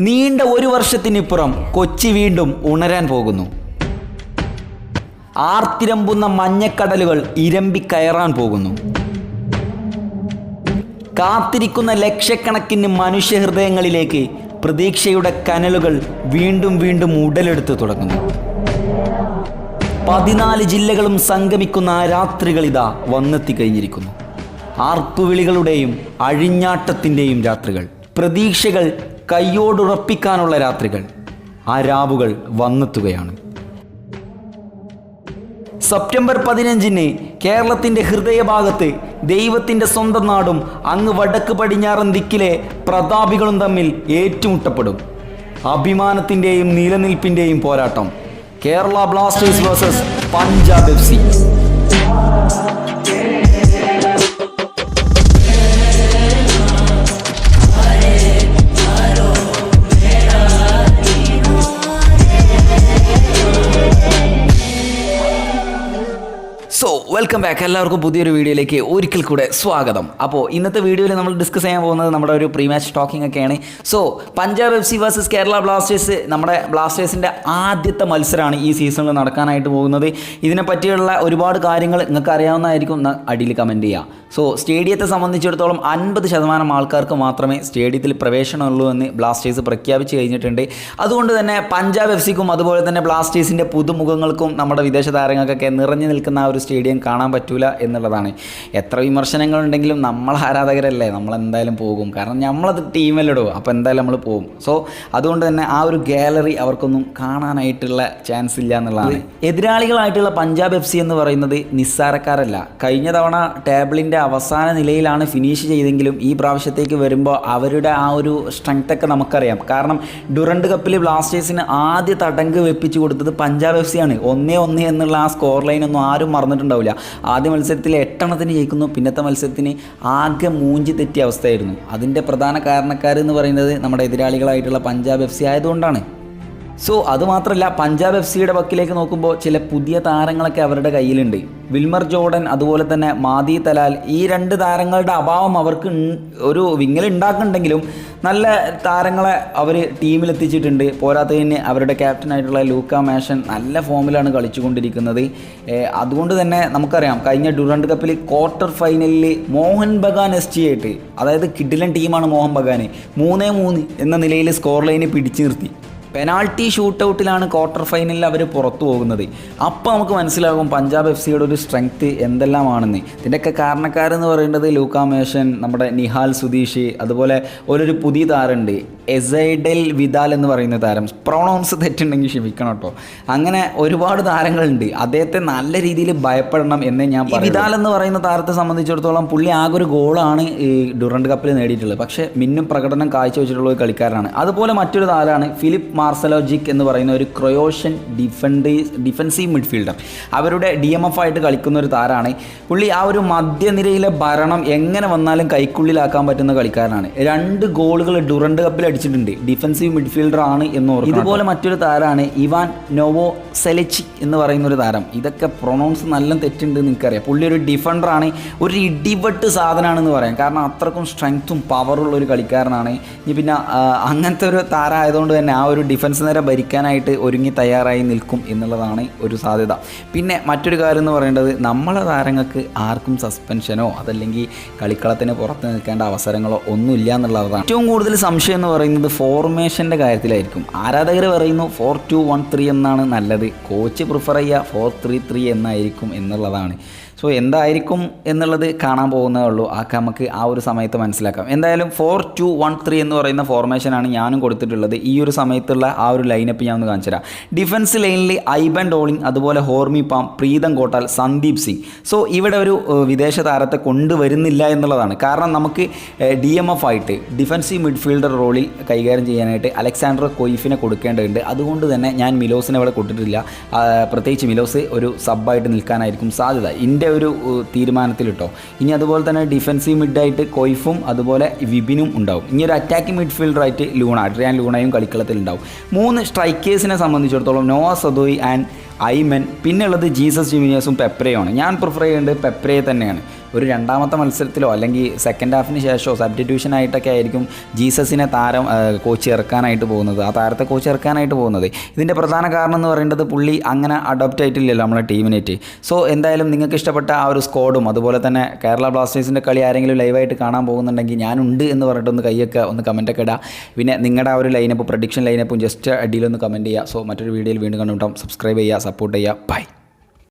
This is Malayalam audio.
നീണ്ട ഒരു വർഷത്തിനിപ്പുറം കൊച്ചി വീണ്ടും ഉണരാൻ പോകുന്നു. ആർത്തിരമ്പുന്ന മഞ്ഞക്കടലുകൾ ഇരമ്പി കയറാൻ പോകുന്നു. കാത്തിരിക്കുന്ന ലക്ഷക്കണക്കിന് മനുഷ്യഹൃദയങ്ങളിലേക്ക് പ്രതീക്ഷയുടെ കനലുകൾ വീണ്ടും വീണ്ടും ഉടലെടുത്ത് തുടങ്ങുന്നു. പതിനാല് ജില്ലകളും സംഗമിക്കുന്ന ആ രാത്രികളിതാ വന്നെത്തി കഴിഞ്ഞിരിക്കുന്നു. ആർപ്പുവിളികളുടെയും അഴിഞ്ഞാട്ടത്തിന്റെയും രാത്രികൾ. പ്രതീക്ഷകൾ കയ്യോടുറപ്പിക്കാനുള്ള രാത്രികൾ ആ രാവുകൾ വന്നെത്തുകയാണ്. സെപ്റ്റംബർ പതിനഞ്ചിന് കേരളത്തിന്റെ ഹൃദയഭാഗത്ത് ദൈവത്തിന്റെ സ്വന്തം നാടും അങ്ങ് വടക്ക് പടിഞ്ഞാറൻ ദിക്കിലെ പ്രതാപികളും തമ്മിൽ ഏറ്റുമുട്ടപ്പെടും. അഭിമാനത്തിന്റെയും നിലനിൽപ്പിന്റെയും പോരാട്ടം Kerala Blasters versus Punjab F C. Welcome back എല്ലാവർക്കും പുതിയൊരു വീഡിയോയിലേക്ക് ഒരിക്കൽ കൂടെ സ്വാഗതം. അപ്പോൾ ഇന്നത്തെ വീഡിയോയിൽ നമ്മൾ ഡിസ്കസ് ചെയ്യാൻ പോകുന്നത് നമ്മുടെ ഒരു പ്രീ മാച്ച് ടോക്കിംഗ് ഒക്കെയാണ്. So Punjab F C versus Kerala Blasters നമ്മുടെ ബ്ലാസ്റ്റേഴ്സിന്റെ ആദ്യത്തെ മത്സരമാണ് ഈ സീസണിൽ നടക്കാനായിട്ട് പോകുന്നത്. ഇതിനെ പറ്റിയുള്ള ഒരുപാട് കാര്യങ്ങൾ നിങ്ങൾക്ക് അറിയാവുന്നതായിരിക്കും. അടിയിൽ കമന്റ് ചെയ്യുക സോ സ്റ്റേഡിയത്തെ സംബന്ധിച്ചിടത്തോളം അൻപത് ശതമാനം ആൾക്കാർക്ക് മാത്രമേ സ്റ്റേഡിയത്തിൽ പ്രവേശനമുള്ളൂ എന്ന് ബ്ലാസ്റ്റേഴ്സ് പ്രഖ്യാപിച്ച് കഴിഞ്ഞിട്ടുണ്ട്. അതുകൊണ്ട് തന്നെ പഞ്ചാബ് എഫ് സിക്കും അതുപോലെ തന്നെ ബ്ലാസ്റ്റേഴ്സിന്റെ പുതുമുഖങ്ങൾക്കും നമ്മുടെ വിദേശ താരങ്ങൾക്കൊക്കെ നിറഞ്ഞു നിൽക്കുന്ന ആ ഒരു സ്റ്റേഡിയം കാണാൻ പറ്റൂല എന്നുള്ളതാണ്. എത്ര വിമർശനങ്ങളുണ്ടെങ്കിലും നമ്മൾ ആരാധകരല്ലേ? നമ്മൾ എന്തായാലും പോകും. കാരണം നമ്മളത് ടീമിലിടും അപ്പോൾ എന്തായാലും നമ്മൾ പോകും. സോ അതുകൊണ്ട് തന്നെ ആ ഒരു ഗാലറി അവർക്കൊന്നും കാണാനായിട്ടുള്ള ചാൻസ് ഇല്ല എന്നുള്ളതാണ്. എതിരാളികളായിട്ടുള്ള പഞ്ചാബ് എഫ് സി എന്ന് പറയുന്നത് നിസ്സാരക്കാരല്ല. കഴിഞ്ഞ തവണ ടേബിളിന്റെ അവസാന നിലയിലാണ് ഫിനിഷ് ചെയ്തെങ്കിലും ഈ പ്രാവശ്യത്തേക്ക് വരുമ്പോൾ അവരുടെ ആ ഒരു സ്ട്രെങ്ത്തൊക്കെ നമുക്കറിയാം. കാരണം ഡുറണ്ട് കപ്പിൽ ബ്ലാസ്റ്റേഴ്സിന് ആദ്യ തടങ്ക് വെപ്പിച്ചു കൊടുത്തത് പഞ്ചാബ് എഫ് സി ആണ്. ഒന്നേ ഒന്നേ എന്നുള്ള ആ സ്കോർ ലൈൻ ഒന്നും ആരും മറന്നിട്ടുണ്ടാവില്ല. ആദ്യ മത്സരത്തിൽ എട്ടെണ്ണത്തിന് ജയിക്കുന്നു. പിന്നത്തെ മത്സരത്തിന് ആകെ മൂഞ്ചി തെറ്റിയ അവസ്ഥയായിരുന്നു. അതിന്റെ പ്രധാന കാരണക്കാരെന്ന് പറയുന്നത് നമ്മുടെ എതിരാളികളായിട്ടുള്ള പഞ്ചാബ് എഫ് സി ആയതുകൊണ്ടാണ്. സോ അതുമാത്രമല്ല പഞ്ചാബ് എഫ് സിയുടെ പക്കിലേക്ക് നോക്കുമ്പോൾ ചില പുതിയ താരങ്ങളൊക്കെ അവരുടെ കയ്യിലുണ്ട്. വിൽമർ ജോർഡൻ അതുപോലെ തന്നെ മാദി തലാൽ ഈ രണ്ട് താരങ്ങളുടെ അഭാവം അവർക്ക് ഒരു വിങ്ങൽ ഉണ്ടാക്കുന്നുണ്ടെങ്കിലും നല്ല താരങ്ങളെ അവർ ടീമിലെത്തിച്ചിട്ടുണ്ട്. പോരാത്തതിന് അവരുടെ ക്യാപ്റ്റനായിട്ടുള്ള ലൂക്ക മാഷൻ നല്ല ഫോമിലാണ് കളിച്ചുകൊണ്ടിരിക്കുന്നത്. അതുകൊണ്ട് തന്നെ നമുക്കറിയാം കഴിഞ്ഞ ഡുറണ്ട് കപ്പിൽ ക്വാർട്ടർ ഫൈനലിൽ മോഹൻ ബഗാൻ എസ് ടി ആയിട്ട് അതായത് കിഡിലൻ ടീമാണ് മോഹൻ ബഗാൻ മൂന്നേ മൂന്ന് എന്ന നിലയിൽ സ്കോർ ലൈന് പിടിച്ചു നിർത്തി. പെനാൾട്ടി ഷൂട്ട് ഔട്ടിലാണ് ക്വാർട്ടർ ഫൈനലിൽ അവർ പുറത്തു പോകുന്നത്. അപ്പോൾ നമുക്ക് മനസ്സിലാകും പഞ്ചാബ് എഫ് സിയുടെ ഒരു സ്ട്രെങ്ത് എന്തെല്ലാമാണെന്ന്. ഇതിന്റെയൊക്കെ കാരണക്കാരെന്ന് പറയുന്നത് ലൂക്കാമേഷൻ നമ്മുടെ നിഹാൽ സുധീഷ് അതുപോലെ ഓരോരു പുതിയ താരമുണ്ട് എസൈഡൽ വിദാൽ എന്ന് പറയുന്ന താരം. പ്രൊണൗൺസ് തെറ്റുണ്ടെങ്കിൽ ക്ഷമിക്കണം കേട്ടോ. അങ്ങനെ ഒരുപാട് താരങ്ങളുണ്ട്. അദ്ദേഹത്തെ നല്ല രീതിയിൽ ഭയപ്പെടണം എന്നേ ഞാൻ വിദാൽ എന്ന് പറയുന്ന താരത്തെ സംബന്ധിച്ചിടത്തോളം പുള്ളി ആകെ ഒരു ഗോളാണ് ഈ ഡുറൻഡ് കപ്പിൽ നേടിയിട്ടുള്ളത്. പക്ഷേ മിന്നും പ്രകടനം കാഴ്ചവെച്ചിട്ടുള്ള ഒരു കളിക്കാരനാണ്. അതുപോലെ മറ്റൊരു താരമാണ് ഫിലിപ്പ് മാർസലോജിക് എന്ന് പറയുന്ന ഒരു ക്രൊയോഷ്യൻ ഡിഫൻഡി ഡിഫൻസീവ് മിഡ്ഫീൽഡർ. അവരുടെ ഡി എം എഫ് ആയിട്ട് കളിക്കുന്ന ഒരു താരമാണ് പുള്ളി ആ ഒരു മധ്യനിരയിലെ ഭരണം എങ്ങനെ വന്നാലും കൈക്കുള്ളിലാക്കാൻ പറ്റുന്ന കളിക്കാരനാണ്. രണ്ട് ഗോളുകൾ ഡുറൻഡ് കപ്പിൽ അടിച്ചിട്ടുണ്ട് ഡിഫൻസീവ് മിഡ്ഫീൽഡർ ആണ് എന്ന് ഓർക്കണം ഇതുപോലെ മറ്റൊരു താരമാണ് ഇവാൻ നോവോ സെലച്ചി എന്ന് പറയുന്ന ഒരു താരം. ഇതൊക്കെ പ്രൊണൗൺസ് നല്ല തെറ്റുണ്ട് എന്ന് എനിക്കറിയാം പുള്ളി ഒരു ഡിഫൻഡർ ആണ് ഒരു ഇടിവെട്ട് സാധനമാണെന്ന് പറയാം. കാരണം അത്രക്കും സ്ട്രെങ്ത്തും പവറുള്ള ഒരു കളിക്കാരനാണ്. ഇനി പിന്നെ അങ്ങനത്തെ ഒരു താരം ആയതുകൊണ്ട് തന്നെ ആ ഒരു ഡിഫൻസ് നേരെ ഭരിക്കാനായിട്ട് ഒരുങ്ങി തയ്യാറായി നിൽക്കും എന്നുള്ളതാണ് ഒരു സാധ്യത. പിന്നെ മറ്റൊരു കാര്യം എന്ന് പറയേണ്ടത് നമ്മളെ താരങ്ങൾക്ക് ആർക്കും സസ്പെൻഷനോ അതല്ലെങ്കിൽ കളിക്കളത്തിന് പുറത്ത് നിൽക്കേണ്ട അവസരങ്ങളോ ഒന്നുമില്ല എന്നുള്ളതാണ്. ഏറ്റവും കൂടുതൽ സംശയം എന്ന് പറയുന്നത് ഫോർമേഷന്റെ കാര്യത്തിലായിരിക്കും. ആരാധകർ പറയുന്നു ഫോർ ടു വൺ ത്രീ എന്നാണ് നല്ലത്. കോച്ച് പ്രിഫർ ചെയ്യുക ഫോർ ത്രീ ത്രീ എന്നായിരിക്കും എന്നുള്ളതാണ്. സോ എന്തായിരിക്കും എന്നുള്ളത് കാണാൻ പോകുന്നതേ ഉള്ളൂ. ആ നമുക്ക് ആ ഒരു സമയത്ത് മനസ്സിലാക്കാം. എന്തായാലും ഫോർ ടു വൺ ത്രീ എന്ന് പറയുന്ന ഫോർമേഷനാണ് ഞാനും കൊടുത്തിട്ടുള്ളത്. ഈ ഒരു സമയത്തുള്ള ആ ഒരു ലൈനപ്പ് ഞാൻ ഒന്ന് കാണിച്ചു തരാം ഡിഫൻസ് ലൈനിൽ ഐബൻ ഡോളിങ് അതുപോലെ ഹോർമി പാം പ്രീതം കോട്ടാൽ സന്ദീപ് സിംഗ്. സോ ഇവിടെ ഒരു വിദേശ താരത്തെ കൊണ്ടുവരുന്നില്ല എന്നുള്ളതാണ്. കാരണം നമുക്ക് ഡി എം എഫ് ആയിട്ട് ഡിഫൻസീവ് മിഡ്ഫീൽഡർ റോളിൽ കൈകാര്യം ചെയ്യാനായിട്ട് അലക്സാണ്ടർ കൊയ്ഫിനെ കൊടുക്കേണ്ടതുണ്ട്. അതുകൊണ്ട് തന്നെ ഞാൻ മിലോസിനെ ഇവിടെ കൊടുത്തിട്ടില്ല. പ്രത്യേകിച്ച് മിലോസ് ഒരു സബ്ബായിട്ട് നിൽക്കാനായിരിക്കും സാധ്യത. എന്റെ ഒരു തീരുമാനത്തിലിട്ടോ. ഇനി അതുപോലെ തന്നെ ഡിഫൻസീവ് മിഡായിട്ട് കൊയ്ഫും അതുപോലെ വിബിനും ഉണ്ടാവും. ഇനി ഒരു അറ്റാക്കിംഗ് മിഡ്ഫീൽഡറായിട്ട് ലൂണ അഡ്രിയാൻ ലൂണയും കളിക്കളത്തിൽ ഉണ്ടാവും മൂന്ന് സ്ട്രൈക്കേഴ്സിനെ സംബന്ധിച്ചിടത്തോളം നോവ സദോയ് ആൻഡ് ഐമൻ പിന്നെയുള്ളത് ജീസസ് ജൂനിയേഴ്സും പെപ്രയുമാണ്. ഞാൻ പ്രിഫർ ചെയ്യേണ്ടത് പെപ്രയെ തന്നെയാണ്. ഒരു രണ്ടാമത്തെ മത്സരത്തിലോ അല്ലെങ്കിൽ സെക്കൻഡ് ഹാഫിന് ശേഷമോ സബ്സ്റ്റിറ്റ്യൂഷൻ ആയിട്ടൊക്കെ ആയിരിക്കും ജീസസിനെ താരം കോച്ച് ഇറക്കാനായിട്ട് പോകുന്നത്. ആ താരത്തെ കോച്ച് ഇറക്കാനായിട്ട് പോകുന്നത്. ഇതിന്റെ പ്രധാന കാരണം എന്ന് പറയേണ്ടത് പുള്ളി അങ്ങനെ അഡോപ്റ്റ് ആയിട്ടില്ലല്ലോ നമ്മളെ ടീമിനേറ്റ്. സോ എന്തായാലും നിങ്ങൾക്ക് ഇഷ്ടപ്പെട്ട ആ ഒരു സ്കോഡും അതുപോലെ തന്നെ കേരള ബ്ലാസ്റ്റേഴ്സിന്റെ കളി ആരെങ്കിലും ലൈവായിട്ട് കാണാൻ പോകുന്നുണ്ടെങ്കിൽ ഞാനുണ്ട് എന്ന് പറഞ്ഞിട്ട് ഒന്ന് കൈയൊക്കെ ഒന്ന് കമന്റൊക്കെ ഇടാം. പിന്നെ നിങ്ങളുടെ ആ ഒരു ലൈനപ്പ് പ്രഡിക്ഷൻ ലൈനപ്പും ജസ്റ്റ് അടിയിലൊന്ന് കമന്റ് ചെയ്യുക സോ മറ്റൊരു വീഡിയോയിൽ വീണ്ടും കണ്ടുകൊണ്ടാം സബ്സ്ക്രൈബ് ചെയ്യുക സപ്പോർട്ട് ചെയ്യുക ബൈ.